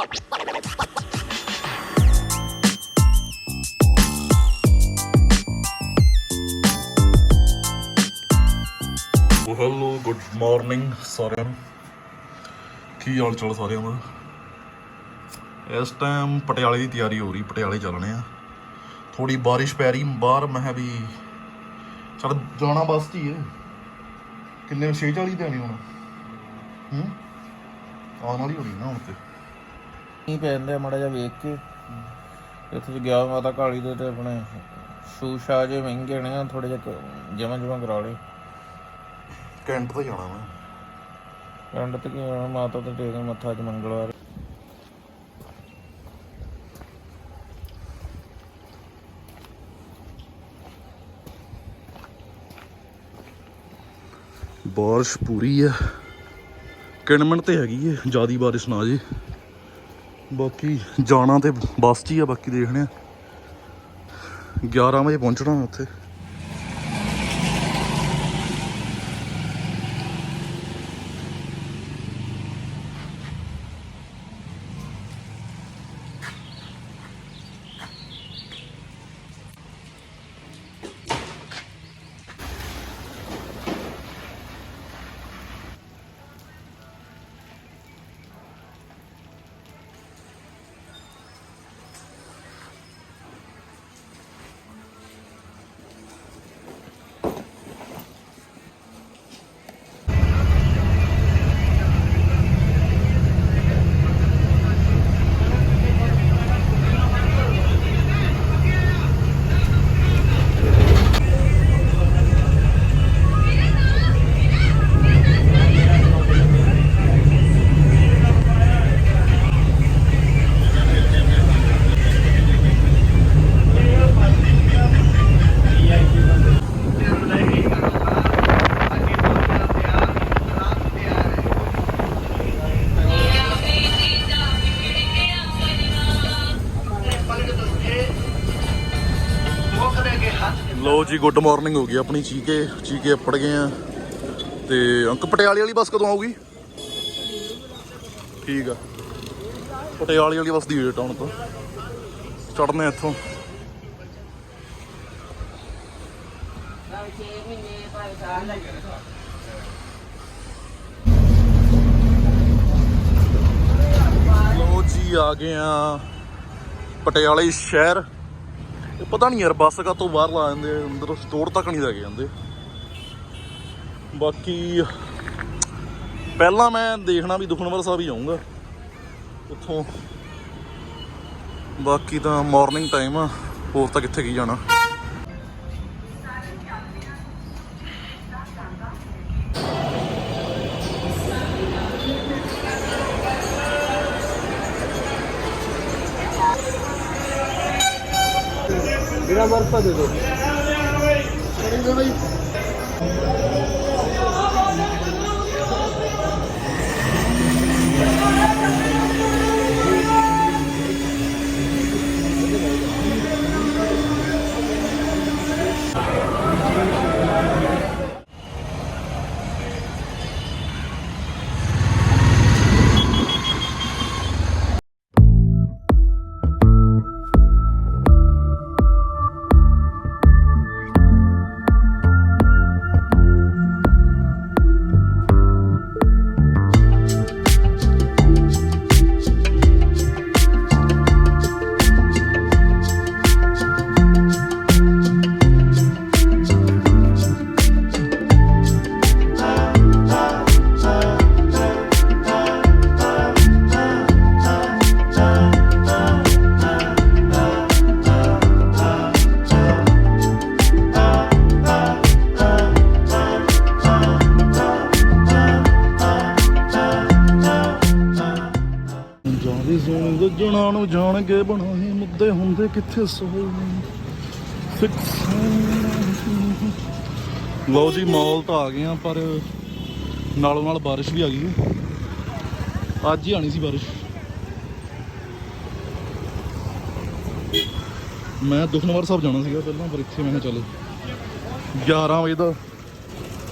Hello good morning ਸਾਰਿਆਂ ਨੂੰ। ਕੀ ਹਾਲ ਚਾਲ ਸਾਰਿਆਂ ਦਾ? ਇਸ ਟਾਈਮ ਪਟਿਆਲੇ ਦੀ ਤਿਆਰੀ ਹੋ ਰਹੀ, ਪਟਿਆਲੇ ਚੱਲਣੇ ਆ। ਥੋੜੀ ਬਾਰਿਸ਼ ਪੈ ਰਹੀ, ਬਾਹਰ ਮੈਂ ਕਿਹਾ ਵੀ ਚਲ ਜਾਣਾ ਬਸ ਹੀ ਹੈ ਕਿੰਨੇ 6:40 ਤੇ ਆਣੀ ਹੁਣ? ਹੂੰ? ਆਉਣ ਵਾਲੀ ਹੋਣੀ ਨਾ ਹੁਣ ਤੇ। ਨਹੀਂ ਪੈਂਦੇ ਮੜਾ ਜਿਹਾ ਵੇਖ ਕੇ। ਇੱਥੇ ਜੇ ਗਿਆ ਮਾਤਾ ਕਾਲੀ ਦੇ ਤੇ ਆਪਣੇ ਸ਼ੂ ਸ਼ਾ ਜੇ ਮਹਿੰਗੇ ਨੇ ਥੋੜੇ ਜਿਹਾ ਜਮਾ ਜਮਾ ਕਰਾ ਲੇ ਕੈਂਟ ਤੇ ਜਾਣਾ ਮੈਂ। ਪਿੰਡ ਤੇ ਕੀ ਹੋਣਾ, ਮਾਤਾ ਤੇ ਟੇਕ ਮੱਥਾ ਅੱਜ ਮੰਗਲਵਾਰ। ਬਾਰਿਸ਼ ਪੂਰੀ ਹੈ ਕਿਣਮਣ ਤੇ ਹੈਗੀ ਹੈ ਜਿਆਦੀ ਬਾਰਿਸ਼ ਨਾ ਜੇ। ਬਾਕੀ ਜਾਣਾ ਤੇ ਬੱਸ 'ਚ ਹੀ ਆ ਬਾਕੀ ਦੇਖਣੇ ਆ 11 ਵਜੇ ਪਹੁੰਚਣਾ ਉੱਥੇ। ਲੋ ਜੀ ਗੁੱਡ ਮਾਰਨਿੰਗ ਹੋ ਗਈ ਆਪਣੀ, ਚੀਕੇ ਚੀਕੇ ਪੜ ਗਏ ਆ। ਤੇ ਅੰਕ ਪਟਿਆਲੇ ਵਾਲੀ ਬੱਸ ਕਦੋਂ ਆਊਗੀ? ਠੀਕ ਆ। ਪਟਿਆਲੇ ਵਾਲੀ ਬੱਸ ਦੀ ਵੇਟ ਆਉਣ ਤੋਂ। ਚੜਨੇ ਇੱਥੋਂ। ਲੋ ਜੀ, ਆ ਗਏ ਆ ਪਟਿਆਲੇ ਸ਼ਹਿਰ। ਇਹ ਪਤਾ ਨਹੀਂ ਯਾਰ, ਬੱਸ ਕਾ ਤੋਂ ਬਾਹਰ ਲਾ ਜਾਂਦੇ ਅੰਦਰ ਸਟੋਰ ਤੱਕ ਨਹੀਂ ਲੈ ਕੇ ਜਾਂਦੇ। ਬਾਕੀ ਪਹਿਲਾਂ ਮੈਂ ਦੇਖਣਾ ਵੀ ਦੁਖਨਵਾਰ ਸਾਹਿਬ ਹੀ ਜਾਊਂਗਾ ਉੱਥੋਂ। ਬਾਕੀ ਤਾਂ ਮਾਰਨਿੰਗ ਟਾਈਮ ਆ, ਹੋਰ ਤਾਂ ਕਿੱਥੇ ਕੀ ਜਾਣਾ। ਮੇਰਾ ਵਰਪਾ ਹੁੰਦੇ ਲਓ ਜੀ ਮਾਲ ਤਾਂ ਆ ਗਏ ਆ, ਪਰ ਨਾਲੋਂ ਨਾਲ ਬਾਰਿਸ਼ ਵੀ ਆ ਗਈ ਹੈ। ਅੱਜ ਹੀ ਆਣੀ ਸੀ ਬਾਰਿਸ਼। ਮੈਂ ਦੁਖਨਵਾਰ ਸਾਹਿਬ ਜਾਣਾ ਸੀਗਾ ਪਹਿਲਾਂ, ਪਰ ਇੱਥੇ ਮੈਂ ਕਿਹਾ ਚੱਲ 11 ਵਜੇ ਦਾ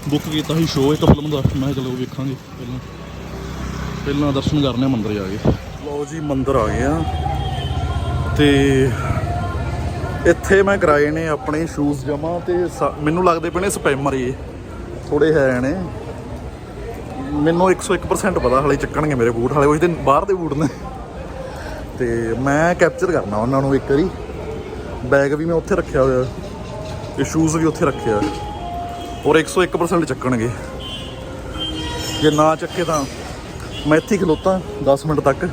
ਬੁੱਕ ਕੀਤਾ ਸੀ ਸ਼ੋਅ ਇੱਕ ਫਿਲਮ ਦਾ। ਮੈਂ ਕਿਹਾ ਚਲੋ ਵੇਖਾਂਗੇ ਪਹਿਲਾਂ। ਪਹਿਲਾਂ ਦਰਸ਼ਨ ਕਰਨੇ ਆ, ਮੰਦਿਰ ਜਾ ਕੇ। ਲਓ ਜੀ, ਮੰਦਰ ਆ ਗਏ ਆ। ਤੇ ਇੱਥੇ ਮੈਂ ਕਰਾਏ ਨੇ ਆਪਣੇ ਸ਼ੂਜ਼ ਜਮਾ ਤੇ ਸ- ਮੈਨੂੰ ਲੱਗਦੇ ਪਏ ਨੇ ਸਪੈਮਰ ਇਹ ਥੋੜੇ ਹੈ ਨੇ। ਮੈਨੂੰ 101% ਪਤਾ ਹਲੇ ਚੱਕਣਗੇ ਮੇਰੇ ਬੂਟ, ਹਲੇ ਉਸ ਦਿਨ ਬਾਹਰ ਦੇ ਬੂਟ ਨੇ। ਤੇ ਮੈਂ ਕੈਪਚਰ ਕਰਨਾ ਉਹਨਾਂ ਨੂੰ ਇੱਕ ਵਾਰੀ। ਬੈਗ ਵੀ ਮੈਂ ਉੱਥੇ ਰੱਖਿਆ ਹੋਇਆ। ਤੇ ਸ਼ੂਜ਼ ਵੀ ਉੱਥੇ ਰੱਖਿਆ ਔਰ 101% ਚੱਕਣਗੇ। ਜੇ ਨਾ ਚੱਕੇ ਤਾਂ ਮੈਂ ਇੱਥੇ ਖਲੋਤਾ 10 ਮਿੰਟ ਤੱਕ।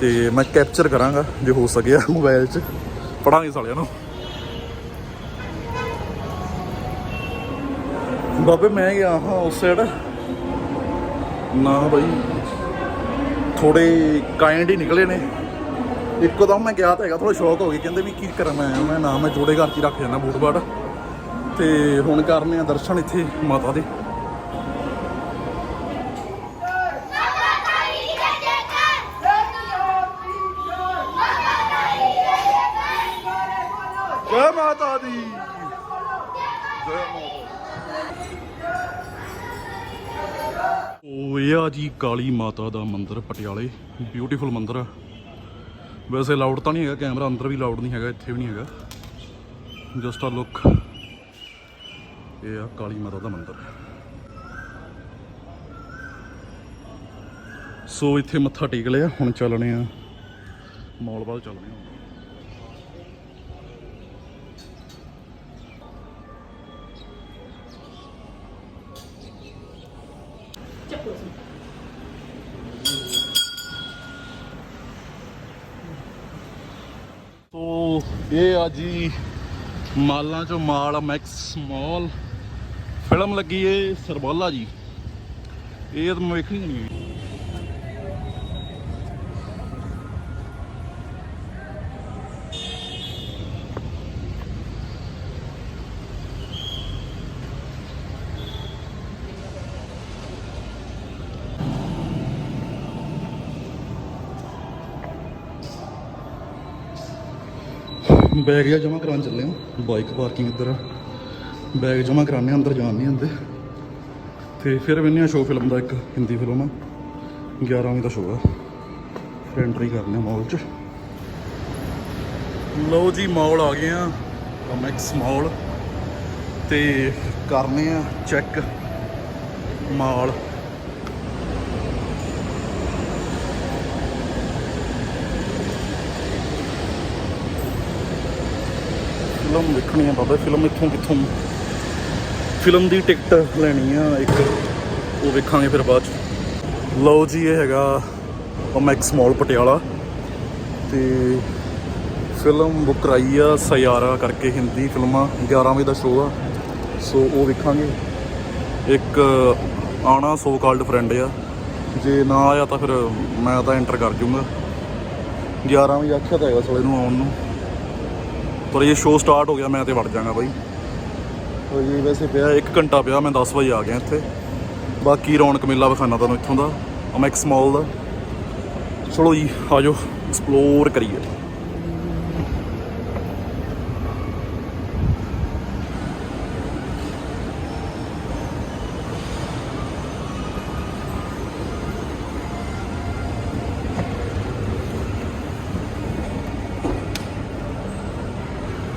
ਤੇ ਮੈਂ ਕੈਪਚਰ ਕਰਾਂਗਾ, ਜੇ ਹੋ ਸਕਿਆ ਮੋਬਾਈਲ 'ਚ। ਪੜਾਂਗੇ ਸਾਲਿਆਂ ਨੂੰ। ਬਾਬੇ ਮੈਂ ਗਿਆ ਹਾਂ ਉਸ ਸਾਈਡ ਨਾ ਬਾਈ, ਥੋੜੇ ਕਾਇੰਡ ਹੀ ਨਿਕਲੇ ਨੇ। ਇੱਕੋ ਦਮ ਮੈਂ ਗਿਆ ਤਾਂ ਹੈਗਾ ਥੋੜਾ ਸ਼ੌਕ ਹੋ ਗਿਆ ਕਹਿੰਦੇ ਵੀ ਕੀ ਕਰਾਂ ਮੈਂ ਮੈਂ ਨਾ, ਮੈਂ ਜੋੜੇ ਘਰ 'ਚ ਰੱਖ ਜਾਂਦਾ ਬੂਟ ਬਾਟ ਤੇ ਹੁਣ ਕਰਨੇ ਆ ਦਰਸ਼ਨ ਇੱਥੇ ਮਾਤਾ ਦੇ। ਉਹ ਇਹ ਆ ਜੀ ਕਾਲੀ ਮਾਤਾ ਦਾ ਮੰਦਿਰ ਪਟਿਆਲੇ ਬਿਊਟੀਫੁਲ ਮੰਦਿਰ ਆ। ਵੈਸੇ ਲਾਊਡ ਤਾਂ ਨਹੀਂ ਹੈਗਾ ਕੈਮਰਾ ਅੰਦਰ ਵੀ ਲਾਊਡ ਨਹੀਂ ਹੈਗਾ, ਇੱਥੇ ਵੀ ਨਹੀਂ ਹੈਗਾ। ਜਸਟ ਆ ਲੁੱਕ ਇਹ ਆ ਕਾਲੀ ਮਾਤਾ ਦਾ ਮੰਦਿਰ। ਸੋ ਇੱਥੇ ਮੱਥਾ ਟੇਕ ਲਿਆ, ਹੁਣ ਚੱਲਣੇ ਆ। ਮੌਲ ਵੱਲ ਚੱਲਣੇ ਆ। ਇਹ ਆ ਜੀ ਮਾਲਾਂ ਚੋਂ ਮਾਲ ਮੈਕਸ ਮਾਲ ਫਿਲਮ ਲੱਗੀ ਏ ਸਰਬਾਲਾ ਜੀ। ਇਹ ਤਾਂ ਮੈਂ ਵੇਖਣੀ ਨਹੀਂ ਬੈਗ ਜਿਹਾ ਜਮ੍ਹਾਂ ਕਰਾਉਣ ਚੱਲੇ ਹਾਂ। ਬਾਈਕ ਪਾਰਕਿੰਗ ਇੱਧਰ ਆ। ਬੈਗ ਜਮ੍ਹਾਂ ਕਰਾਣੇ ਅੰਦਰ ਜਾਣ ਨਹੀਂ ਹੁੰਦੇ ਤੇ ਫਿਰ ਵੰਨਿਆ ਸ਼ੋਅ ਫਿਲਮ ਦਾ ਇੱਕ ਹਿੰਦੀ ਫਿਲਮ ਆ। 11 ਵਜੇ ਦਾ ਸ਼ੋਅ ਆ। ਫਿਰ ਐਂਟਰੀ ਕਰਨੇ ਆ ਮਾਲ 'ਚ। ਲਓ ਜੀ ਮਾਲ ਆ ਗਏ ਆ। ਮੈਕਸ ਮਾਲ ਤੇ ਕਰਨੇ ਆ ਚੈੱਕ ਮਾਲ। ਫਿਲਮ ਵੇਖਣੀ ਆ ਬਾਬਾ, ਫਿਲਮ ਇੱਥੋਂ ਕਿੱਥੋਂ? ਫਿਲਮ ਦੀ ਟਿਕਟ ਲੈਣੀ ਆ ਇੱਕ, ਉਹ ਵੇਖਾਂਗੇ ਫਿਰ ਬਾਅਦ ਚ। ਲਓ ਜੀ, ਇਹ ਹੈਗਾ ਮੈਕਸ ਮਾਲ ਪਟਿਆਲਾ। ਤੇ ਫਿਲਮ ਬੁੱਕ ਕਰਾਈ ਆ ਸਿਆਰਾ ਕਰਕੇ ਹਿੰਦੀ ਫਿਲਮਾਂ 11 ਵਜੇ ਦਾ ਸ਼ੋਅ ਆ। ਸੋ ਉਹ ਵੇਖਾਂਗੇ। ਇੱਕ ਆਣਾ ਸੋ ਕਾਲਡ ਫਰੈਂਡ ਆ। ਜੇ ਨਾ ਆਇਆ ਤਾਂ ਫਿਰ ਮੈਂ ਤਾਂ ਐਂਟਰ ਕਰ ਜੂੰਗਾ। 11 ਵਜੇ ਆਖਿਆ ਤਾਂ ਹੈਗਾ ਸਾਲੇ ਨੂੰ ਆਉਣ ਨੂੰ। ਪਰ ਇਹ ਸ਼ੋਅ ਸਟਾਰਟ ਹੋ ਗਿਆ ਮੈਂ ਤੇ ਵੜ ਜਾਗਾ ਬਾਈ। ਉਹ ਜੀ ਵੈਸੇ ਪਿਆ 1 ਘੰਟਾ ਪਿਆ ਮੈਂ 10 ਵਜੇ ਆ ਗਿਆ ਇੱਥੇ। ਬਾਕੀ ਰੌਣਕ ਮੇਲਾ ਵਿਖਾਣਾ ਤੁਹਾਨੂੰ ਇੱਥੋਂ ਦਾ ਅਮੈਕਸ ਮਾਲ ਦਾ। ਚਲੋ ਜੀ ਆਜੋ ਐਕਸਪਲੋਰ ਕਰੀਏ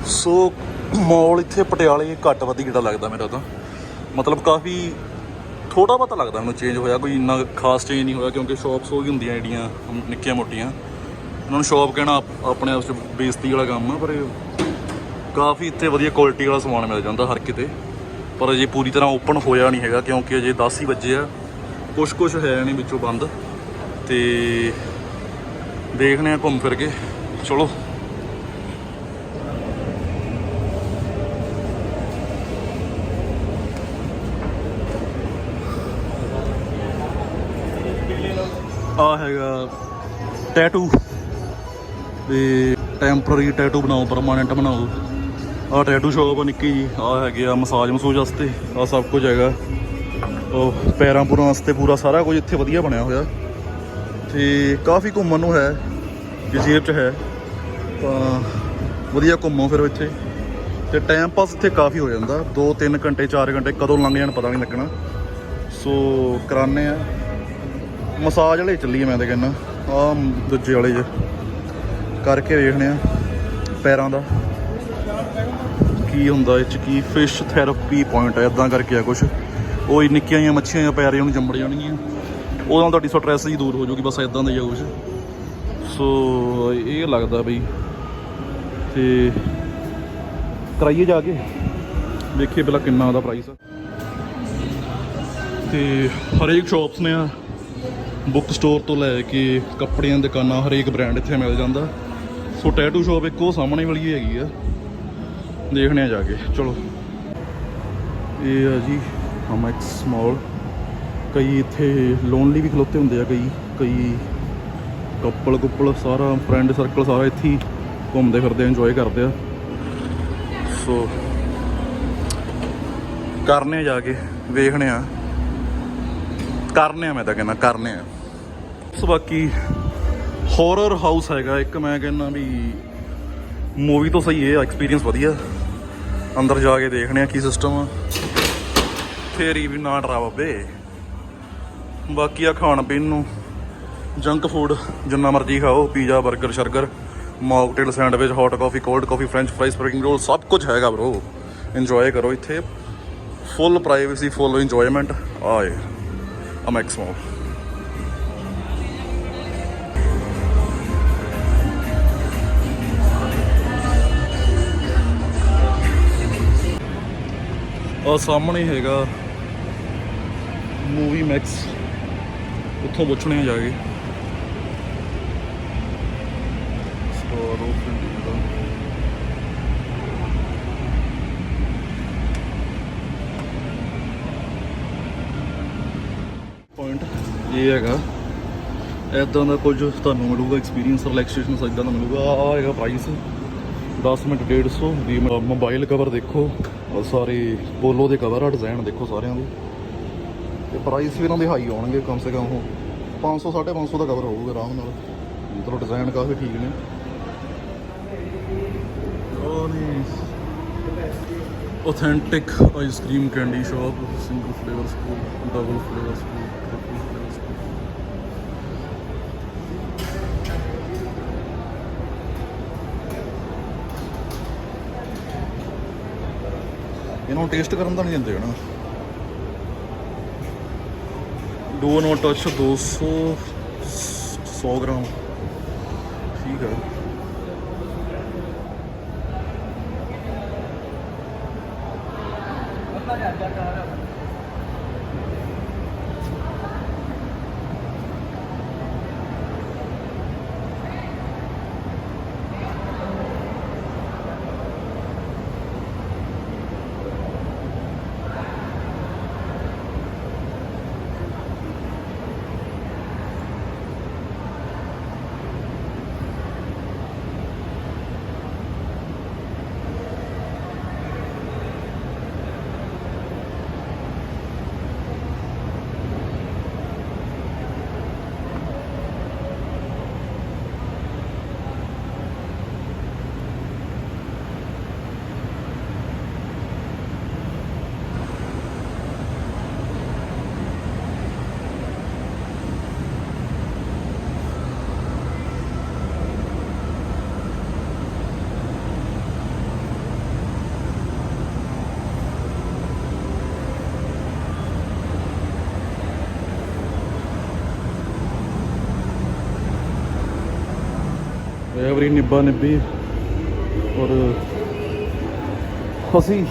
ਸੋ ਮਾਲ ਇੱਥੇ ਪਟਿਆਲੇ ਘੱਟ ਵੱਧ ਹੀ ਜਿਹੜਾ ਲੱਗਦਾ ਮੇਰਾ ਤਾਂ। ਮਤਲਬ ਕਾਫੀ ਥੋੜਾ ਬਹੁਤਾ ਲੱਗਦਾ ਮੈਨੂੰ ਚੇਂਜ ਹੋਇਆ, ਕੋਈ ਇੰਨਾ ਖਾਸ ਚੇਂਜ ਨਹੀਂ ਹੋਇਆ ਕਿਉਂਕਿ ਸ਼ਾਪਸ ਉਹ ਹੀ ਹੁੰਦੀਆਂ ਜਿਹੜੀਆਂ ਨਿੱਕੀਆਂ ਮੋਟੀਆਂ। ਉਹਨਾਂ ਨੂੰ ਸ਼ਾਪ ਕਹਿਣਾ ਆਪਣੇ ਆਪ 'ਚ ਬੇਇੱਜ਼ਤੀ ਵਾਲਾ ਕੰਮ ਆ, ਪਰ ਕਾਫੀ ਇੱਥੇ ਵਧੀਆ ਕੁਆਲਿਟੀ ਵਾਲਾ ਸਮਾਨ ਮਿਲ ਜਾਂਦਾ ਹਰ ਕਿਤੇ। ਪਰ ਅਜੇ ਪੂਰੀ ਤਰ੍ਹਾਂ ਓਪਨ ਹੋਇਆ ਨਹੀਂ ਹੈਗਾ ਕਿਉਂਕਿ ਅਜੇ 10 ਹੀ ਵਜੇ ਆ। ਕੁਝ ਕੁਝ ਹੈ ਨਹੀਂ ਵਿੱਚੋਂ ਬੰਦ। ਤੇ ਦੇਖਦੇ ਆ ਘੁੰਮ ਫਿਰ ਕੇ। ਚਲੋ। ਆ ਹੈਗਾ ਟੈਟੂ ਤੇ ਟੈਂਪਰਰੀ ਟੈਟੂ ਬਣਾਓ ਪਰਮਾਨੈਂਟ ਬਣਾਓ। ਆ ਟੈਟੂ ਸ਼ਾਪ ਆ ਨਿੱਕੀ ਜੀ, ਆ ਹੈਗੇ ਆ ਮਸਾਜ ਮਸੂਜ ਵਾਸਤੇ, ਆ ਸਭ ਕੁਝ ਹੈਗਾ। ਉਹ ਪੈਰਾਂ ਪੂਰਾਂ ਵਾਸਤੇ ਪੂਰਾ ਸਾਰਾ ਕੁਝ ਇੱਥੇ ਵਧੀਆ ਬਣਿਆ ਹੋਇਆ। ਤੇ ਕਾਫੀ ਘੁੰਮਣ ਨੂੰ ਹੈ, ਜਜ਼ੀਰ ਚ ਹੈ। ਤਾਂ ਵਧੀਆ ਘੁੰਮੋ ਫਿਰ ਇੱਥੇ। ਤੇ ਟਾਈਮ ਪਾਸ ਇੱਥੇ ਕਾਫੀ ਹੋ ਜਾਂਦਾ। 2-3 ਘੰਟੇ 4 ਘੰਟੇ, ਕਦੋਂ ਲੰਘ ਜਾਣ ਪਤਾ ਨਹੀਂ ਲੱਗਣਾ। ਸੋ ਕਰਾਨੇ ਆ। ਮਸਾਜ ਵਾਲੇ ਚੱਲੀਏ ਮੈਂ ਤਾਂ ਕਹਿੰਦਾ। ਆ ਦੂਜੇ ਵਾਲੇ ਜੇ। ਕਰਕੇ ਵੇਖਣੇ ਆ ਪੈਰਾਂ ਦਾ। ਕੀ ਹੁੰਦਾ ਇਹ ਚ, ਕੀ ਫਿਸ਼ ਥੈਰੇਪੀ ਪੁਆਇੰਟ ਹੈ ਇਦਾਂ ਕਰਕੇ ਆ ਕੁਝ ਉਹ ਹੀ ਨਿੱਕੀਆਂ ਜਿਹੀਆਂ ਮੱਛੀਆਂ ਜਾਂ ਪੈਰ ਨੂੰ ਜੰਮੜ ਜਾਣਗੀਆਂ। ਉਹਦਾ ਤੁਹਾਡੀ ਸਟ੍ਰੈਸ ਹੀ ਦੂਰ ਹੋ ਜਾਊਗੀ, ਬਸ ਇਦਾਂ ਦਾ ਹੀ ਆ ਕੁਝ ਸੋ, ਇਹ ਲੱਗਦਾ ਬਈ। ਤੇ ਕਰਾਈਏ ਜਾ ਕੇ। ਵੇਖੀਏ ਪਹਿਲਾਂ ਕਿੰਨਾ ਉਹਦਾ ਪ੍ਰਾਈਸ ਆ। ਤੇ ਹਰੇਕ ਸ਼ਾਪਸ ਨੇ ਆ। ਬੁੱਕ ਸਟੋਰ ਤੋਂ ਲੈ ਕੇ ਕੱਪੜਿਆਂ ਦੀ ਦੁਕਾਨਾਂ, ਹਰੇਕ ਬ੍ਰਾਂਡ ਇੱਥੇ ਮਿਲ ਜਾਂਦਾ। ਸੋ ਟੈਟੂ ਸ਼ਾਪ ਇੱਕ ਉਹ ਸਾਹਮਣੇ ਵਾਲੀ ਹੈਗੀ ਆ। ਦੇਖਣੇ ਆ ਜਾ ਕੇ। ਚਲੋ। ਇਹ ਆ ਜੀ ਹਮੈਕਸ ਮਾਲ ਕਈ ਇੱਥੇ ਲੋਨਲੀ ਵੀ ਖਲੋਤੇ ਹੁੰਦੇ ਆ ਕਈ। ਕਈ ਕਪਲ ਕੁੱਪਲ ਸਾਰਾ ਫਰੈਂਡ ਸਰਕਲ ਸਾਰਾ ਇੱਥੇ ਹੀ ਘੁੰਮਦੇ ਫਿਰਦੇ ਇੰਜੋਏ ਕਰਦੇ ਆ। ਸੋ ਕਰਨੇ ਜਾ ਕੇ। ਵੇਖਣੇ ਆ। ਕਰਨੇ ਆ ਮੈਂ ਤਾਂ ਕਹਿੰਦਾ, ਕਰਨੇ ਆ। ਸੋ ਬਾਕੀ ਹੌਰਰ ਹਾਊਸ ਹੈਗਾ ਇੱਕ, ਮੈਂ ਕਹਿੰਦਾ ਵੀ ਮੂਵੀ ਤੋਂ ਸਹੀ ਹੈ ਐਕਸਪੀਰੀਅੰਸ ਵਧੀਆ। ਅੰਦਰ ਜਾ ਕੇ ਦੇਖਣੇ ਆ ਕੀ ਸਿਸਟਮ ਆ। ਫੇਰੀ ਵੀ ਨਾ ਡਰਾ ਬੱਬੇ। ਬਾਕੀ ਆ ਖਾਣ ਪੀਣ ਨੂੰ ਜੰਕ ਫੂਡ ਜਿੰਨਾ ਮਰਜ਼ੀ ਖਾਓ ਪੀਜ਼ਾ 버ਗਰ ਸ਼ਰਗਰ mocktail sandwich hot coffee cold coffee French fries spring roll ਸਭ ਕੁਝ ਹੈਗਾ ਬ్రో ਇੰਜੋਏ ਕਰੋ ਇੱਥੇ। ਫੁੱਲ ਪ੍ਰਾਈਵੇਸੀ ਫੁੱਲ ਇੰਜੋਇਮੈਂਟ ਆਏ ਅਮੈਕਸ ਮਾਲ ਆ ਸਾਹਮਣੇ ਹੈਗਾ ਮੂਵੀ ਮੈਕਸ। ਉੱਥੋਂ ਪੁੱਛਣੇ ਜਾ ਕੇ। ਸਟੋਰ ਆਫ ਇੰਡੀਆ ਪੁਆਇੰਟ ਇਹ ਹੈਗਾ। ਇਦਾਂ ਦਾ ਕੁਝ ਤੁਹਾਨੂੰ ਮਿਲੂਗਾ ਐਕਸਪੀਰੀਅੰਸ ਰਿਲੈਕਸੇਸ਼ਨ ਇਦਾਂ ਦਾ ਮਿਲੂਗਾ। ਆ ਹੈਗਾ ਪ੍ਰਾਈਸ 10 ਮਿੰਟ 150 ਵੀ ਮੋਬਾਈਲ ਕਵਰ ਦੇਖੋ। ਸਾਰੇ ਪੋਲੋ ਦੇ ਕਵਰ ਆ ਡਿਜ਼ਾਈਨ ਦੇਖੋ ਸਾਰਿਆਂ ਦੇ। ਤੇ ਪ੍ਰਾਈਸ ਵੀ ਇਹਨਾਂ ਦੇ ਹਾਈ ਆਉਣਗੇ ਕਮ ਸੇ ਕਮ ਉਹ। 500 550 ਦਾ ਕਵਰ ਹੋਊਗਾ ਆਰਾਮ ਨਾਲ। ਮਤਲਬ ਡਿਜ਼ਾਈਨ ਕਾਫੀ ਠੀਕ ਨੇ। ਉਹ ice cream candy shop single flavour scoop double flavour scoop triple flavour scoop ਇਹਨਾਂ ਟੇਸਟ ਕਰਨ ਦਾ ਨਹੀਂ ਦਿੰਦੇ ਹਨਾ। Do not touch 200 100 gram. ਠੀਕ ਹੈ ਐਵਰੀ ਨਿੱਬਾ ਨਿੱਬੀ ਔਰ ਹਸੀ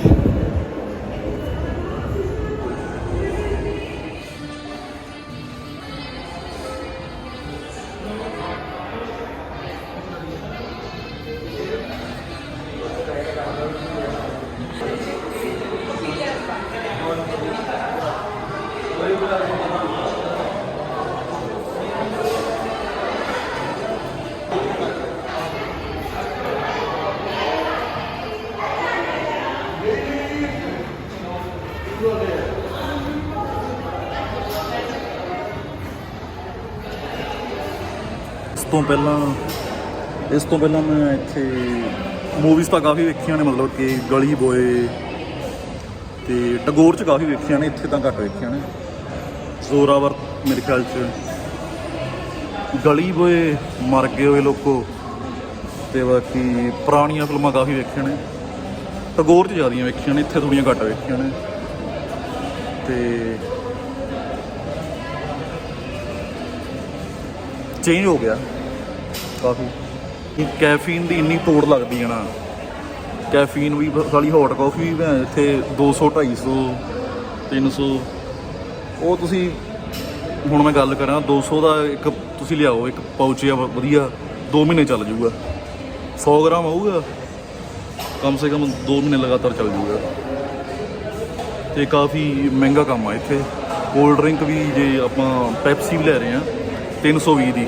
ਇਸ ਤੋਂ ਪਹਿਲਾਂ, ਇਸ ਤੋਂ ਪਹਿਲਾਂ ਮੈਂ ਇੱਥੇ ਮੂਵੀਜ਼ ਤਾਂ ਕਾਫੀ ਵੇਖੀਆਂ ਨੇ, ਮਤਲਬ ਕਿ ਗਲੀ ਬੋਏ ਤੇ ਟਗੋਰ ਚ ਕਾਫੀ ਵੇਖੀਆਂ ਨੇ, ਇੱਥੇ ਤਾਂ ਘੱਟ ਵੇਖੀਆਂ ਨੇ। ਜ਼ੋਰਾਵਰ ਮੇਰੇ ਖਿਆਲ ਚ। ਗਲੀ ਬੋਏ ਮਰ ਗਏ ਹੋਏ ਲੋਕੋ ਤੇ ਬਾਕੀ ਪੁਰਾਣੀਆਂ ਫਿਲਮਾਂ ਕਾਫੀ ਵੇਖੀਆਂ ਨੇ। ਟਗੋਰ 'ਚ ਜ਼ਿਆਦੀਆਂ ਵੇਖੀਆਂ ਨੇ, ਇੱਥੇ ਥੋੜੀਆਂ ਘੱਟ ਵੇਖੀਆਂ ਨੇ। ਤੇ ਚੇਂਜ ਹੋ ਗਿਆ ਕਾਫੀ। ਕੈਫੀਨ ਦੀ ਇੰਨੀ ਤੋੜ ਲੱਗਦੀ ਹੈ ਨਾ। ਕੈਫੀਨ ਵੀ ਸਾਲੀ ਹੌਟ ਕਾਫੀ ਵੀ ਭੈਣ ਇੱਥੇ 200 250 300 ਉਹ ਤੁਸੀਂ, ਹੁਣ ਮੈਂ ਗੱਲ ਕਰਾਂ 200 ਦਾ ਇੱਕ ਤੁਸੀਂ ਲਿਆਓ, ਇੱਕ ਪਾਊਚ ਆ ਵਧੀਆ 2 ਮਹੀਨੇ ਚੱਲ ਜਾਊਗਾ। 100 ਗ੍ਰਾਮ ਆਊਗਾ। ਕਮ ਸੇ ਕਮ 2 ਮਹੀਨੇ ਲਗਾਤਾਰ ਚੱਲ ਜਾਊਗਾ। ਤੇ ਕਾਫੀ ਮਹਿੰਗਾ ਕੰਮ ਆ ਇੱਥੇ। ਕੋਲਡ ਡਰਿੰਕ ਵੀ ਜੇ ਆਪਾਂ ਪੈਪਸੀ ਵੀ ਲੈ ਰਹੇ ਆ 320 ਦੀ।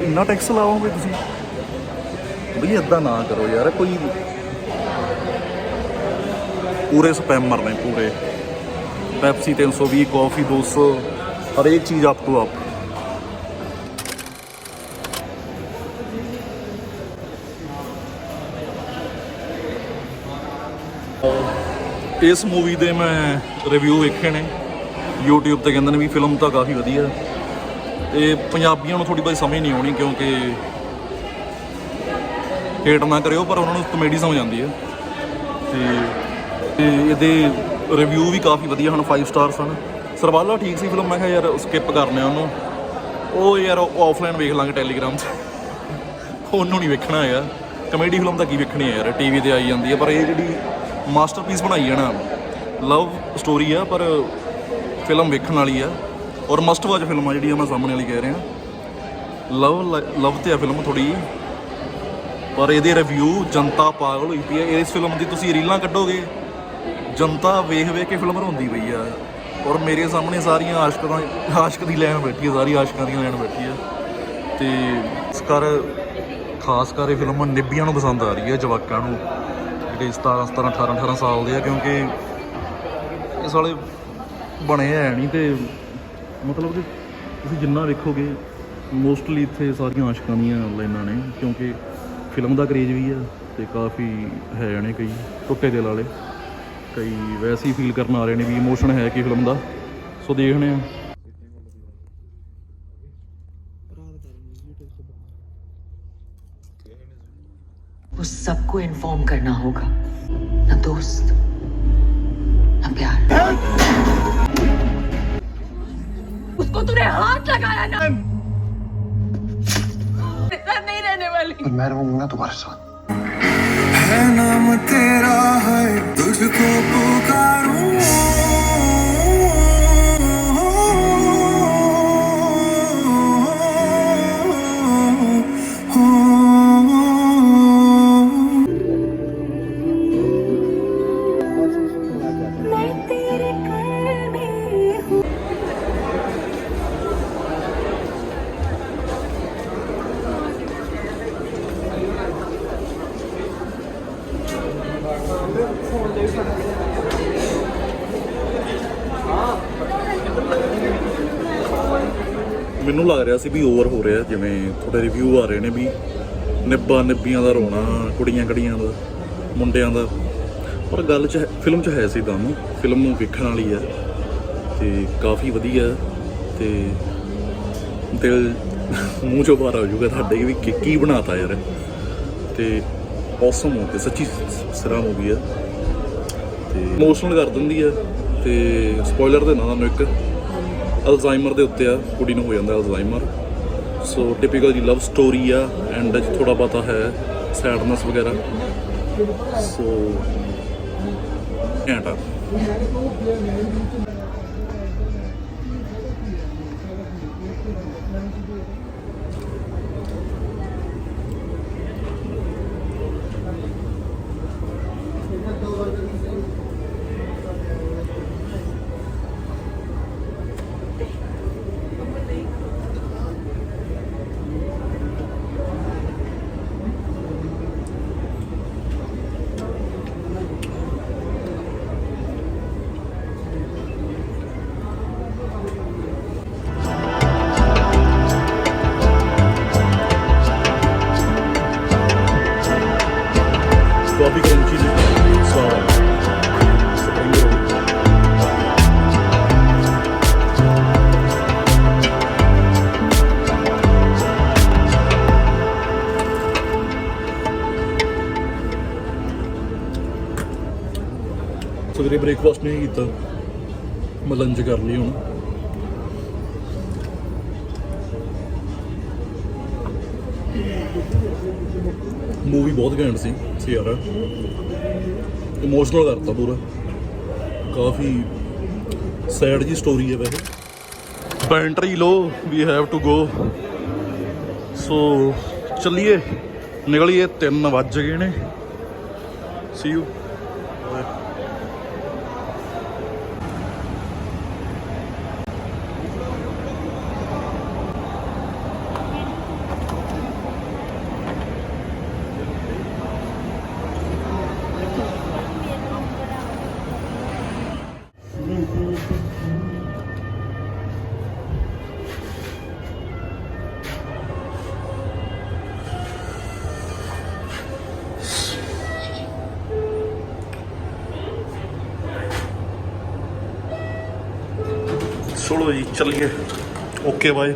ਇੰਨਾ ਟੈਕਸ ਲਾਓਗੇ ਤੁਸੀਂ? ਬਈ ਇਦਾਂ ਨਾ ਕਰੋ ਯਾਰ, ਕੋਈ ਪੂਰੇ ਸਪੈਮਰ ਨੇ ਪੂਰੇ। ਪੈਪਸੀ 320 ਕਾਫੀ 200 ਹਰੇਕ ਚੀਜ਼ ਆਪ ਤੋਂ ਆਪ ਇਸ ਮੂਵੀ ਦੇ ਮੈਂ ਰਿਵਿਊ ਵੇਖੇ ਨੇ। YouTube ਤੇ ਕਹਿੰਦੇ ਨੇ ਵੀ ਫਿਲਮ ਤਾਂ ਕਾਫੀ ਵਧੀਆ। ਤੇ ਪੰਜਾਬੀਆਂ ਨੂੰ ਥੋੜੀ ਬਹੁਤੀ ਸਮਝ ਨਹੀਂ ਆਉਣੀ ਕਿਉਂਕਿ ਹੇਟ ਨਾ ਕਰਿਓ, ਪਰ ਉਹਨਾਂ ਨੂੰ ਕਮੇਡੀ ਸਮਝ ਆਉਂਦੀ ਹੈ ਤੇ ਇਹਦੇ ਰਿਵਿਊ ਵੀ ਕਾਫੀ ਵਧੀਆ ਹਨ 5 ਸਟਾਰਸ ਹਨ। ਸਰਵਾਲਾ ਠੀਕ ਸੀ ਫਿਲਮ ਮੈਂ ਕਿਹਾ ਯਾਰ ਸਕਿਪ ਕਰਨੇ ਉਹਨੂੰ। ਉਹ ਯਾਰ ਆਫਲਾਈਨ ਵੇਖ ਲਾਂਗੇ ਟੈਲੀਗ੍ਰਾਮ 'ਤੇ। ਉਹਨੂੰ ਨਹੀਂ ਵੇਖਣਾ ਹੈਗਾ ਕਮੇਡੀ ਫਿਲਮ ਤਾਂ ਕੀ ਵੇਖਣੀ ਹੈ ਯਾਰ ਟੀਵੀ ਤੇ ਆਈ ਜਾਂਦੀ ਹੈ ਪਰ ਇਹ ਜਿਹੜੀ ਮਾਸਟਰਪੀਸ ਬਣਾਈ ਹੈ ਨਾ। ਲਵ ਸਟੋਰੀ ਆ, ਪਰ ਫਿਲਮ ਵੇਖਣ ਵਾਲੀ ਆ। ਔਰ ਮਸਟ ਵਾਚ ਫਿਲਮ ਆ ਜਿਹੜੀ ਮੈਂ ਸਾਹਮਣੇ ਵਾਲੀ ਕਹਿ ਰਿਹਾ। ਲਵ ਲਵ ਤੇ ਆ ਫਿਲਮ ਥੋੜੀ ਪਰ ਇਹਦੇ ਰਿਵਿਊ ਜਨਤਾ ਪਾਗਲ ਹੋਈ ਪਈ ਹੈ ਇਸ ਫਿਲਮ ਦੀ ਤੁਸੀਂ ਰੀਲਾਂ ਕੱਢੋਗੇ, ਜਨਤਾ ਵੇਖ ਵੇਖ ਕੇ ਫਿਲਮ ਰੋਂਦੀ ਪਈ ਆ। ਔਰ ਮੇਰੇ ਸਾਹਮਣੇ ਸਾਰੀਆਂ ਆਸ਼ਕਾਂ, ਆਸ਼ਕ ਦੀ ਲਾਈਨ ਬੈਠੀ ਹੈ ਸਾਰੀ ਆਸ਼ਕਾਂ ਦੀ ਲਾਈਨ ਬੈਠੀ ਹੈ ਤੇ ਇਸ ਕਰ, ਖਾਸ ਕਰ ਇਹ ਫਿਲਮ ਨਿੱਬੀਆਂ ਨੂੰ ਪਸੰਦ ਆ ਰਹੀ ਹੈ ਜਵਾਕਾਂ ਨੂੰ। ਜਿਹੜੇ 17 17 18 18 ਸਾਲ ਦੇ ਆ, ਕਿਉਂਕਿ ਇਹ ਸਾਲੇ ਬਣੇ ਹੈ ਨਹੀਂ ਤੇ ਮਤਲਬ ਕਿ ਤੁਸੀਂ ਜਿੰਨਾ ਵੇਖੋਗੇ ਮੋਸਟਲੀ ਇੱਥੇ ਸਾਰੀਆਂ ਆਸ਼ਕਾਂ ਦੀਆਂ ਲਾਈਨਾਂ ਨੇ, ਕਿਉਂਕਿ ਫਿਲਮ ਦਾ ਕਰੇਜ ਵੀ ਆ ਤੇ ਕਾਫੀ ਹੈ ਨੇ ਕਈ ਟੁੱਟੇ ਦਿਲ ਵਾਲੇ। ਕਈ ਵੈਸੇ ਹੀ ਫੀਲ ਕਰਨ ਆ ਰਹੇ ਨੇ ਵੀ ਇਮੋਸ਼ਨ ਹੈ ਕਿ ਫਿਲਮ ਦਾ। ਸੋ ਦੇਖਣੇ ਆ सबको इन्फॉर्म करना होगा। न दोस्त न प्यार। उसको तूने हाथ लगाया ना। नहीं रहने वाली। और मैं रहूँगा तुम्हारे साथ। है नाम तेरा है तुझको पुकारूं। ਸੀ ਵੀ ਓਵਰ ਹੋ ਰਿਹਾ, ਜਿਵੇਂ ਥੋੜੇ ਰਿਵਿਊ ਆ ਰਹੇ ਨੇ ਵੀ ਨਿੱਬਾ ਨਿੱਬੀਆਂ ਦਾ ਰੋਣਾ, ਕੁੜੀਆਂ ਕੜੀਆਂ ਦਾ, ਮੁੰਡਿਆਂ ਦਾ। ਪਰ ਗੱਲ ਚ ਫਿਲਮ ਚ ਹੈ ਸੀ ਦਮ ਫਿਲਮ ਨੂੰ ਵੇਖਣ ਵਾਲੀ ਆ, ਤੇ ਕਾਫੀ ਵਧੀਆ, ਤੇ ਦਿਲ ਮੂੰਹ ਚੋਂ ਬਾਹਰ ਆ ਜੂਗਾ ਤੁਹਾਡੇ ਵੀ ਕੀ- ਕੀ ਬਣਾਤਾ ਯਾਰ। ਤੇ ਔਸਮ ਹੋ ਕੇ, ਸੱਚੀ ਸਿਰਾ ਮੂਵੀ ਆ। ਤੇ ਇਮੋਸ਼ਨਲ ਕਰ ਦਿੰਦੀ ਆ, ਤੇ ਸਪੋਇਲਰ ਦੇ ਨਾ ਤੁਹਾਨੂੰ ਇੱਕ। ਅਲਜ਼ਾਈਮਰ ਦੇ ਉੱਤੇ ਆ, ਕੁੜੀ ਨੂੰ ਹੋ ਜਾਂਦਾ ਅਲਜ਼ਾਈਮਰ। ਸੋ ਟਿਪੀਕਲ ਜੀ ਲਵ ਸਟੋਰੀ ਆ ਐਂਡ ਥੋੜਾ ਬਹੁਤਾ ਹੈ ਸੈਡਨੈਸ ਵਗੈਰਾ। ਸੋ ਘੈਂਟ ਸਵੇਰੇ ਬ੍ਰੇਕਫਾਸਟ ਨਹੀਂ ਕੀਤਾ। ਮੈਂ ਲੰਚ ਕਰ ਲਈ ਹੁਣ। ਮੂਵੀ ਬਹੁਤ ਘੈਂਟ ਸੀ ਸੀ ਯਾਰ ਇਮੋਸ਼ਨਲ ਕਰਤਾ ਪੂਰਾ। ਕਾਫੀ ਸੈਡ ਜੀ ਸਟੋਰੀ ਹੈ ਵੈਸੇ। Battery low we have to go so ਚੱਲੀਏ। ਨਿਕਲੀਏ 3 ਵੱਜ ਗਏ ਨੇ। ਸੀ ਯੂ ਚਲੋ ਜੀ ਚੱਲੀਏ। ਓਕੇ ਬਾਏ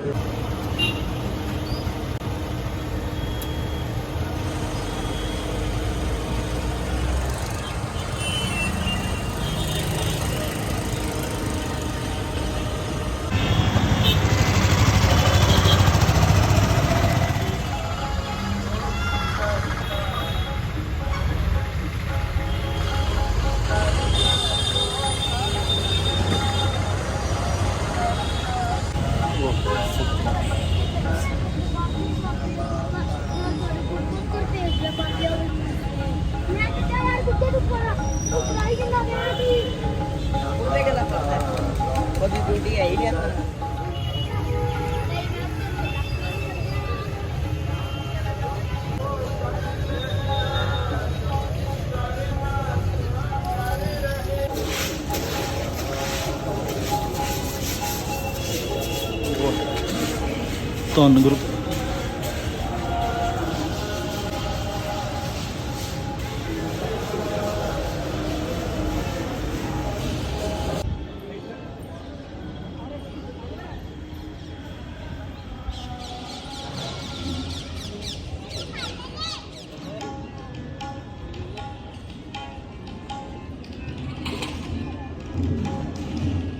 ਧੰਨ ਗੁਰੂ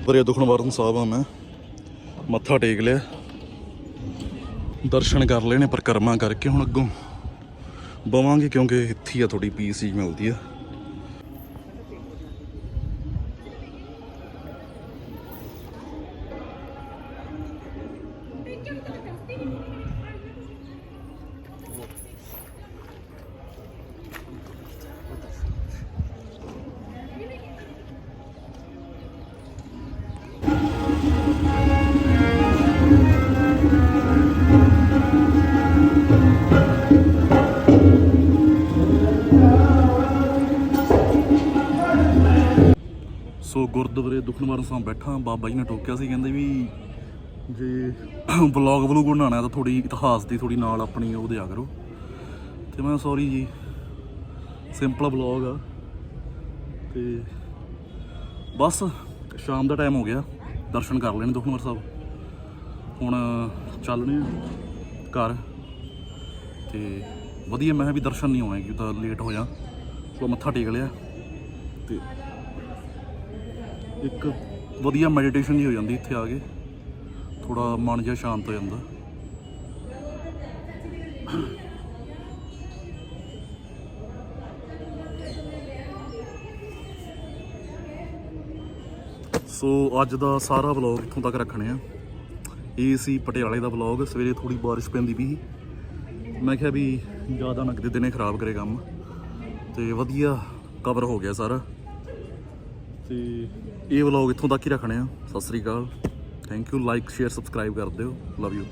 ਬਰੇ ਦੁਖਨਵਾਰਨ ਸਾਹਿਬ ਆ ਮੈਂ। ਮੱਥਾ ਟੇਕ ਲਿਆ। ਦਰਸ਼ਨ ਕਰ ਲਏ ਨੇ ਪਰਿਕਰਮਾ ਕਰਕੇ ਹੁਣ ਅੱਗੋਂ ਬਵਾਂਗੇ ਕਿਉਂਕਿ ਇੱਥੇ ਆ ਥੋੜੀ ਪੀਸ ਹੀ ਮਿਲਦੀ ਆ। ਗੁਰਦੁਆਰੇ ਦੁਖਨਵਾਰਨ ਸਾਹਿਬ ਬੈਠਾ, ਬਾਬਾ ਜੀ ਨੇ ਟੋਕਿਆ ਸੀ, ਕਹਿੰਦੇ ਵੀ ਜੇ ਵਲੌਗ ਵਲੂਗ ਬਣਾਉਣਾ ਤਾਂ ਥੋੜੀ ਇਤਿਹਾਸ ਦੀ ਥੋੜੀ ਨਾਲ ਆਪਣੀ ਉਹ ਦਿਆ ਕਰੋ। ਤੇ ਮੈਂ ਸੌਰੀ ਜੀ ਸਿੰਪਲ ਵਲੌਗ ਆ। ਤੇ ਬਸ, ਸ਼ਾਮ ਦਾ ਟਾਈਮ ਹੋ ਗਿਆ, ਦਰਸ਼ਨ ਕਰ ਲੈਣੇ ਦੁਖਨਵਾਰ ਸਾਹਿਬ। ਹੁਣ ਚੱਲਣੇ ਆ ਘਰ। ਤੇ ਵਧੀਆ, ਮੈਂ ਕਿਹਾ ਵੀ ਦਰਸ਼ਨ ਨਹੀਂ ਹੋਣੇ ਕਿਉਂਕਿ ਤਾਂ ਲੇਟ ਹੋ ਜਾ। ਸੋ ਮੱਥਾ ਟੇਕ ਲਿਆ। ਤੇ ਇੱਕ ਵਧੀਆ ਮੈਡੀਟੇਸ਼ਨ ਜੀ ਹੋ ਜਾਂਦੀ ਇੱਥੇ ਆ ਕੇ। ਥੋੜਾ ਮਨ ਜਿਹਾ ਸ਼ਾਂਤ ਹੋ ਜਾਂਦਾ। ਸੋ ਅੱਜ ਦਾ ਸਾਰਾ ਵਲੌਗ ਇੱਥੋਂ ਤੱਕ ਰੱਖਣੇ ਆ। ਇਹ ਸੀ ਪਟਿਆਲੇ ਦਾ ਵਲੌਗ ਸਵੇਰੇ ਥੋੜੀ ਬਾਰਿਸ਼ ਪੈਂਦੀ ਵੀ ਸੀ। ਮੈਂ ਕਿਹਾ ਵੀ ਜ਼ਿਆਦਾ ਨਾ ਕਿਤੇ ਦਿਨੇ ਖਰਾਬ ਕਰੇ ਕੰਮ। ਤੇ ਵਧੀਆ ਕਵਰ ਹੋ ਗਿਆ ਸਾਰਾ। ਤੇ ਇਹ ਵਲੌਗ ਇੱਥੋਂ ਤੱਕ ਹੀ ਰੱਖਣੇ ਆ। Sat Sri Akal. Thank you like share subscribe ਕਰ ਦਿਓ। Love you